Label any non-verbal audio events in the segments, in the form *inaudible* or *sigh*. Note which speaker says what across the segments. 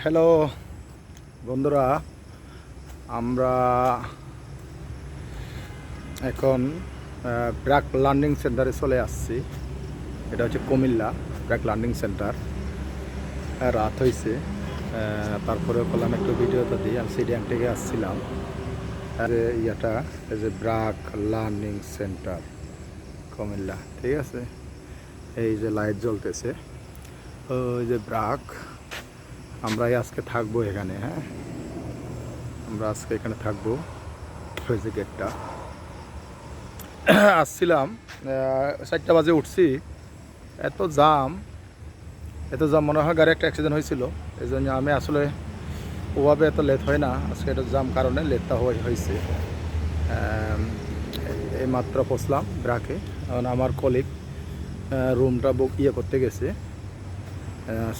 Speaker 1: Hello বন্ধুরা। আমরা এখন ব্র্যাক লার্নিং সেন্টারে চলে আসছি। এটা হচ্ছে কুমিল্লা ব্র্যাক লার্নিং সেন্টার রাত হয়েছে তারপরে বললাম একটু ভিডিওটা দিই। আমি সিডিয়াম থেকে আসছিলাম। আর ইয়েটা, এই যে ব্র্যাক লার্নিং সেন্টার কুমিল্লা, ঠিক আছে? এই যে লাইট জ্বলতেছে। ওই যে ব্রাক আমরা আজকে থাকব এখানে হ্যাঁ? আমরা আজকে এখানে থাকব যে গেটটা *coughs* আসছিলাম চারটা বাজে উঠছি, এত জাম এত জাম, মনে হয় গাড়ি একটা অ্যাক্সিডেন্ট হয়েছিল এই জন্য আমি আসলে ওভাবে এত লেট হয় না, আজকে এটা জাম কারণে লেটটা হয়ে হয়েছে। এই- মাত্র পৌঁছলাম ব্রাকে কারণ আমার কলিগ রুমটা বুক ইয়ে করতে গেছে।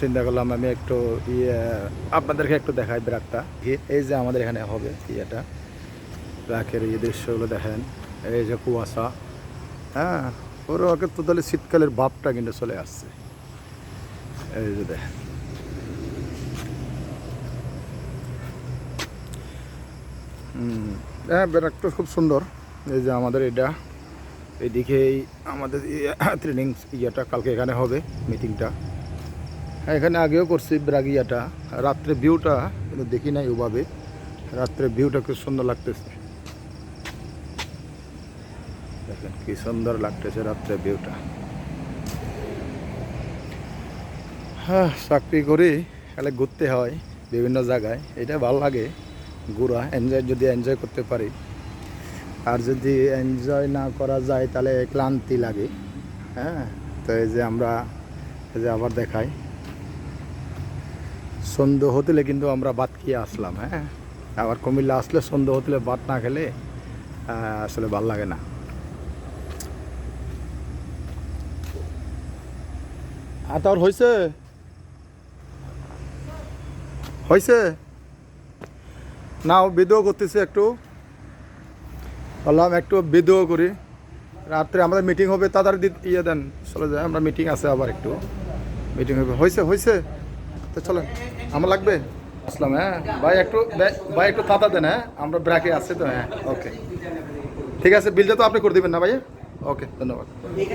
Speaker 1: চিন্তা করলাম আমি একটু ইয়ে আপনাদেরকে একটু দেখাই ব্রাকটা এই যে আমাদের এখানে হবে ইয়েটা ব্রাকের ইয়ে দৃশ্যগুলো দেখেন, এই যে কুয়াশা। হ্যাঁ ওর আগে তো তাহলে শীতকালের ভাবটা কিন্তু চলে আসছে। এই যে দেখেন। হ্যাঁ ব্রাকটা খুব সুন্দর। এই যে আমাদের এটা এইদিকেই আমাদের ট্রেনিং ইয়েটা কালকে এখানে হবে মিটিংটা এখানে আগেও করছি ব্রাগিয়াটা। রাত্রে ভিউটা কিন্তু দেখি নাই ওভাবে। রাত্রে ভিউটা খুব সুন্দর লাগতেছে। দেখেন কি সুন্দর লাগতেছে রাত্রে ভিউটা। হ্যাঁ চাকরি করি তাহলে ঘুরতে হয় বিভিন্ন জায়গায়। এটা ভালো লাগে, ঘোরা এনজয় যদি এনজয় করতে পারি। আর যদি এনজয় না করা যায়, তাহলে ক্লান্তি লাগে। হ্যাঁ তো এই যে আমরা, এই যে আবার দেখাই। সন্ধ্যে হোটেলে কিন্তু আমরা ভাত খেয়ে আসলাম হ্যাঁ? আবার কুমিল্লা আসলে সন্ধ্যে হোটেলে ভাত না খেলে আসলে ভালো লাগে না। আতার হয়েছে হয়েছে নাও ভিডিও করতেছে একটু। বললাম, একটু ভিডিও করি। রাত্রে আমাদের মিটিং হবে, তাড়াতাড়ি ইয়ে দেন, চলে যায়। আমরা মিটিং আছে আবার একটু। মিটিং হবে। হয়েছে হয়েছে তো চলেন। আমার লাগবে? আসলাম হ্যাঁ। ভাই, একটু ভাই- একটু তাতা দেন হ্যাঁ। আমরা ব্র্যাকে আসছি তো হ্যাঁ। ওকে। ঠিক আছে, বিলটা তো আপনি করে দেবেন না, ভাই ওকে, ধন্যবাদ।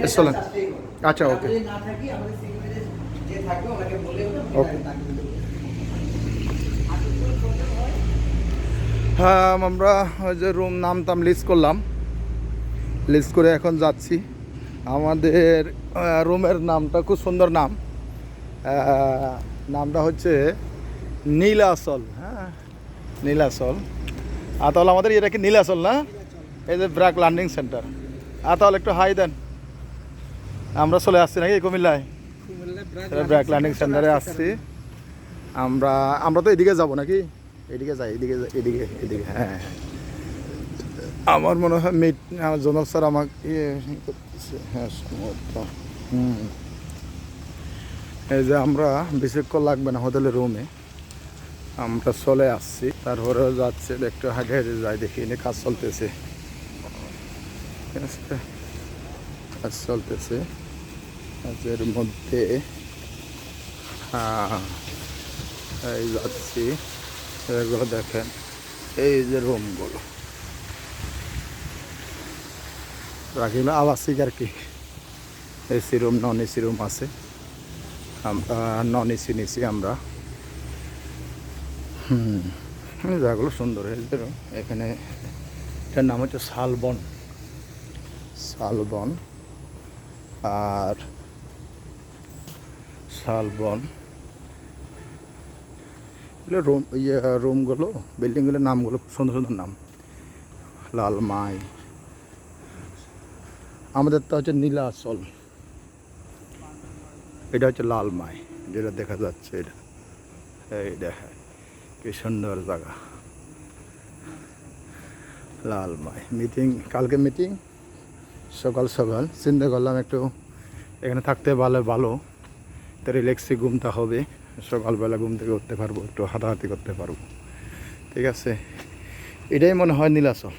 Speaker 1: চলেন। আচ্ছা ওকে। ওকে। হ্যাঁ আমরা ওই যে রুম নাম টাম লিস্ট করলাম। লিস্ট করে এখন যাচ্ছি। আমাদের রুমের নামটা খুব সুন্দর নাম। নামটা হচ্ছে নীলাচল হ্যাঁ? নীলাচল। আর তাহলে আমাদের এটা কি নীলাচল না? এই যে ব্র্যাক লার্নিং সেন্টার। আর তাহলে একটু হাই দেন। আমরা চলে আসছি নাকি কুমিল্লায়? ব্র্যাক লার্নিং সেন্টারে আসছি। আমরা আমরা তো এদিকে যাব নাকি? এদিকে যাই এদিকে যাই, এদিকে এদিকে হ্যাঁ। আমার মনে হয় মিট আমার জোনাল স্যার আমাকে ইয়ে হ্যাঁ। হুম। এই যে আমরা বেশিক্ষণ লাগবে না হোটেলের রুমে। আমরা চলে আসছি তারপরেও যাচ্ছে একটু হাঁটে হেঁটে যাই দেখি এনে কাজ চলতেছে। ঠিক আছে? কাজ চলতেছে। কাজের মধ্যে হ্যাঁ, এই যাচ্ছি। এগুলো দেখেন এই যে রুমগুলো। রাখিল আবাসিক আর কি AC room non AC room আছে। নন এসি নিছি আমরা। হুম জায়গাগুলো সুন্দর room। এখানে এটার নাম হচ্ছে শালবন। শালবন, আর শালবন, এগুলো রুম ইয়ে রুমগুলো, বিল্ডিংগুলোর নামগুলো সুন্দর সুন্দর নাম। লালমাই। আমাদের তো হচ্ছে নীলাচল। এটা হচ্ছে লালমাই যেটা দেখা যাচ্ছে এটা। এই দেখা কি সুন্দর জায়গা। লালমাই মিটিং কালকে মিটিং সকাল সকাল, চিন্তা করলাম একটু এখানে থাকতে ভালো ভালো, তো রিল্যাক্সে ঘুমটা হবে, সকালবেলা ঘুম থেকে উঠতে পারব, একটু হাঁটাহাঁটি করতে পারব। ঠিক আছে? এটাই মনে হয় নীলাচল।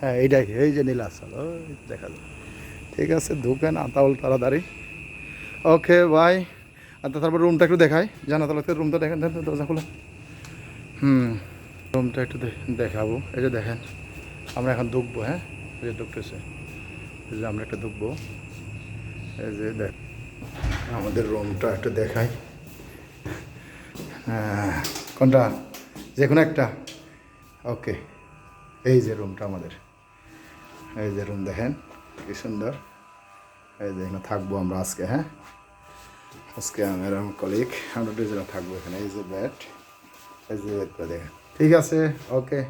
Speaker 1: হ্যাঁ এইটাই এই যে নীলাচল, ওই দেখা যায় ঠিক আছে ঢুকেন আতাউল তাড়াতাড়ি। ওকে ভাই আর তারপর রুমটা একটু দেখাই। জানাতলা থেকে রুমটা দেখেন দেখেন দরজা খোলা। হুম রুমটা একটু দেখাবো। এই যে দেখেন আমরা এখন ঢুকবো হ্যাঁ? এই যে ঢুকতেছে। এই যে আমরা একটা ঢুকবো। এই যে দেখ আমাদের রুমটা একটু দেখাই। হ্যাঁ, কোনটা? যে কোনো একটা। ওকে এই যে রুমটা আমাদের। এই যে রুম দেখেন কি সুন্দর। এই যে এখানে থাকব আমরা আজকে হ্যাঁ? আজকে আমার কলিগ আমরা দুজনে থাকব এখানে, এই যে ব্যাট এই যে করে দেখেন। ঠিক আছে? ওকে